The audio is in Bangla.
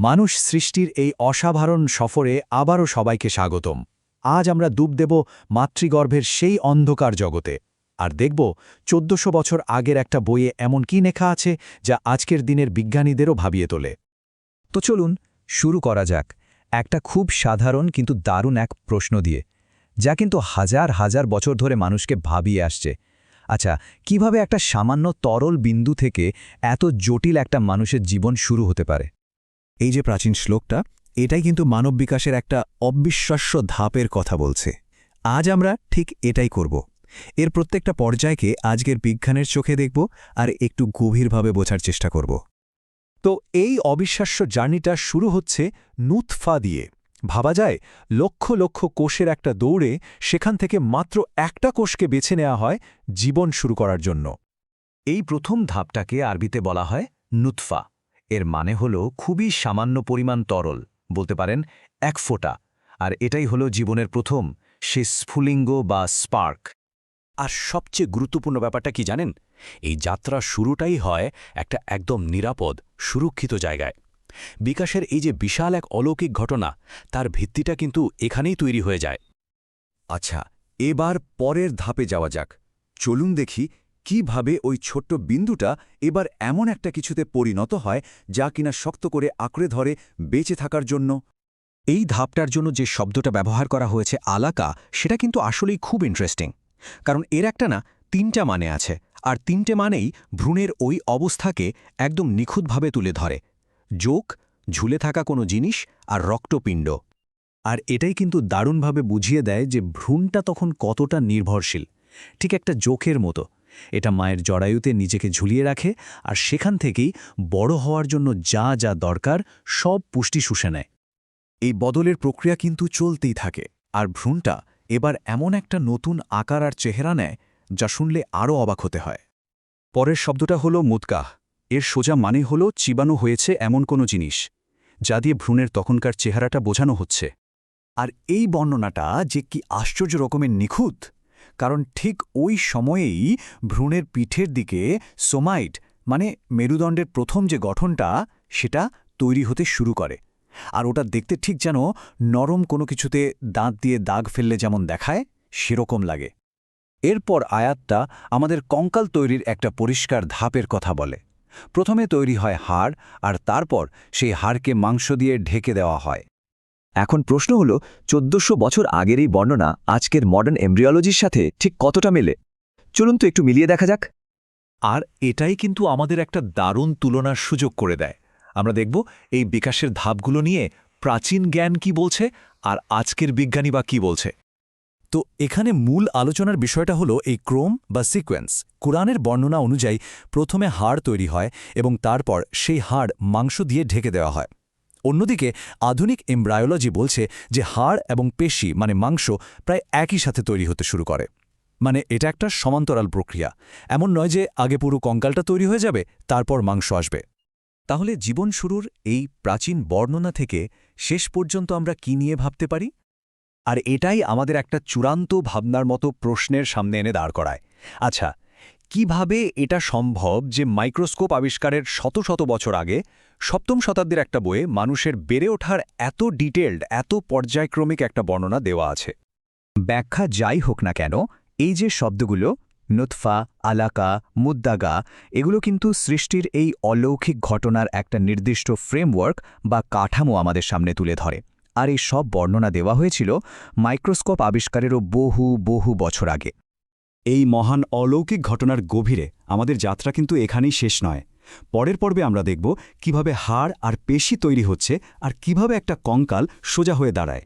মানুষ সৃষ্টির এই অসাধারণ সফরে আবারও সবাইকে স্বাগতম। আজ আমরা ডুব দেব মাতৃগর্ভের সেই অন্ধকার জগতে। আর দেখব চোদ্দশো বছর আগের একটা বইয়ে এমন কি লেখা আছে যা আজকের দিনের বিজ্ঞানীদেরও ভাবিয়ে তোলে। তো চলুন শুরু করা যাক একটা খুব সাধারণ কিন্তু দারুণ এক প্রশ্ন দিয়ে, যা কিন্তু হাজার হাজার বছর ধরে মানুষকে ভাবিয়ে আসছে। আচ্ছা কীভাবে একটা সামান্য তরল বিন্দু থেকে এত জটিল একটা মানুষের জীবন শুরু হতে পারে? এই যে প্রাচীন শ্লোকটা, এটাই কিন্তু মানব বিকাশের একটা অবিশ্বাস্য ধাপের কথা বলছে। আজ আমরা ঠিক এটাই করব। এর প্রত্যেকটা পর্যায়কে আজকের বিজ্ঞানের চোখে দেখব আর একটু গভীরভাবে বোঝার চেষ্টা করব। তো এই অবিশ্বাস্য জার্নিটা শুরু হচ্ছে নুৎফা দিয়ে। ভাবা যায়, লক্ষ লক্ষ কোষের একটা দৌড়ে সেখান থেকে মাত্র একটা কোষকে বেছে নেওয়া হয় জীবন শুরু করার জন্য। এই প্রথম ধাপটাকে আরবিতে বলা হয় নুৎফা। এর মানে হল খুবই সামান্য পরিমাণ তরল, বলতে পারেন এক ফোঁটা। আর এটাই হলো জীবনের প্রথম সে স্ফুলিঙ্গ বা স্পার্ক। আর সবচেয়ে গুরুত্বপূর্ণ ব্যাপারটা কি জানেন? এই যাত্রা শুরুটাই হয় একটা একদম নিরাপদ, সুরক্ষিত জায়গায়। বিকাশের এই যে বিশাল এক অলৌকিক ঘটনা, তার ভিত্তিটা কিন্তু এখানেই তৈরি হয়ে যায়। আচ্ছা এবার পরের ধাপে যাওয়া যাক। চলুন দেখি কীভাবে ওই ছোট্ট বিন্দুটা এবার এমন একটা কিছুতে পরিণত হয় যা কিনা শক্ত করে আঁকড়ে ধরে বেঁচে থাকার জন্য? এই ধাপটার জন্য যে শব্দটা ব্যবহার করা হয়েছে আলাকা, সেটা কিন্তু আসলেই খুব ইন্টারেস্টিং কারণ এর একটা না, তিনটা মানে আছে, আর তিনটে মানেই ভ্রূণের ওই অবস্থাকে একদম নিখুঁতভাবে তুলে ধরে। যোগ, ঝুলে থাকা কোনো জিনিস, আর রক্তপিণ্ড। আর এটাই কিন্তু দারুণভাবে বুঝিয়ে দেয় যে ভ্রূণটা তখন কতটা নির্ভরশীল। ঠিক একটা জোকের মতো। এটা মায়ের জরায়ুতে নিজেকে ঝুলিয়ে রাখে আর সেখান থেকেই বড় হওয়ার জন্য যা যা দরকার সব পুষ্টি শুষে নেয়। এই বদলের প্রক্রিয়া কিন্তু চলতেই থাকে আর ভ্রূণটা এবার এমন একটা নতুন আকার আর চেহারা নেয় যা শুনলে আরও অবাক হতে হয়। পরের শব্দটা হলো মুদকাহ। এর সোজা মানে হলো চিবানো হয়েছে এমন কোনো জিনিস, যা দিয়ে ভ্রূণের তখনকার চেহারাটা বোঝানো হচ্ছে। আর এই বর্ণনাটা যে কি আশ্চর্য রকমের নিখুঁত! কারণ ঠিক ওই সময়েই ভ্রূণের পিঠের দিকে সোমাইট মানে মেরুদণ্ডের প্রথম যে গঠনটা, সেটা তৈরি হতে শুরু করে। আর ওটা দেখতে ঠিক যেন নরম কোনো কিছুতে দাঁত দিয়ে দাগ ফেললে যেমন দেখায়, সেরকম লাগে। এরপর আয়াতটা আমাদের কঙ্কাল তৈরির একটা পরিষ্কার ধাপের কথা বলে। প্রথমে তৈরি হয় হাড়, আর তারপর সেই হাড়কে মাংস দিয়ে ঢেকে দেওয়া হয়। এখন প্রশ্ন হল, চোদ্দশো বছর আগের এই বর্ণনা আজকের মডার্ন এমব্রিওলজির সাথে ঠিক কতটা মেলে? চলুন তো একটু মিলিয়ে দেখা যাক। আর এটাই কিন্তু আমাদের একটা দারুণ তুলনার সুযোগ করে দেয়। আমরা দেখব এই বিকাশের ধাপগুলো নিয়ে প্রাচীন জ্ঞান কি বলছে আর আজকের বিজ্ঞানী বা কি বলছে। তো এখানে মূল আলোচনার বিষয়টা হলো এই ক্রোম বা সিকোয়েন্স, কোরআনের বর্ণনা অনুযায়ী প্রথমে হাড় তৈরি হয় এবং তারপর সেই হাড় মাংস দিয়ে ঢেকে দেওয়া হয়। অন্যদিকে আধুনিক এমব্রায়োলজি বলছে যে হাড় এবং পেশি মানে মাংস প্রায় একই সাথে তৈরি হতে শুরু করে। মানে এটা একটা সমান্তরাল প্রক্রিয়া। এমন নয় যে আগে পুরো কঙ্কালটা তৈরি হয়ে যাবে, তারপর মাংস আসবে। তাহলে জীবন শুরুর এই প্রাচীন বর্ণনা থেকে শেষ পর্যন্ত আমরা কি নিয়ে ভাবতে পারি? আর এটাই আমাদের একটা চূড়ান্ত ভাবনার মতো প্রশ্নের সামনে এনে দাঁড় করায়। আচ্ছা কীভাবে এটা সম্ভব যে মাইক্রোস্কোপ আবিষ্কারের শত শত বছর আগে সপ্তম শতাব্দীর একটা বইয়ে মানুষের বেড়ে ওঠার এত ডিটেলড এত পর্যায়ক্রমিক একটা বর্ণনা দেওয়া আছে। ব্যাখ্যা যাই হোক না কেন, এই যে শব্দগুলো, নুৎফা, আলাকা, মুদ্দাগা, এগুলো কিন্তু সৃষ্টির এই অলৌকিক ঘটনার একটা নির্দিষ্ট ফ্রেমওয়ার্ক বা কাঠামো আমাদের সামনে তুলে ধরে। আর এই সব বর্ণনা দেওয়া হয়েছিল মাইক্রোস্কোপ আবিষ্কারেরও বহু বহু বছর আগে। এই মহান অলৌকিক ঘটনার গভীরে আমাদের যাত্রা কিন্তু এখানেই শেষ নয়। পরের পর্বে আমরা দেখব কীভাবে হাড় আর পেশি তৈরি হচ্ছে আর কীভাবে একটা কঙ্কাল সোজা হয়ে দাঁড়ায়।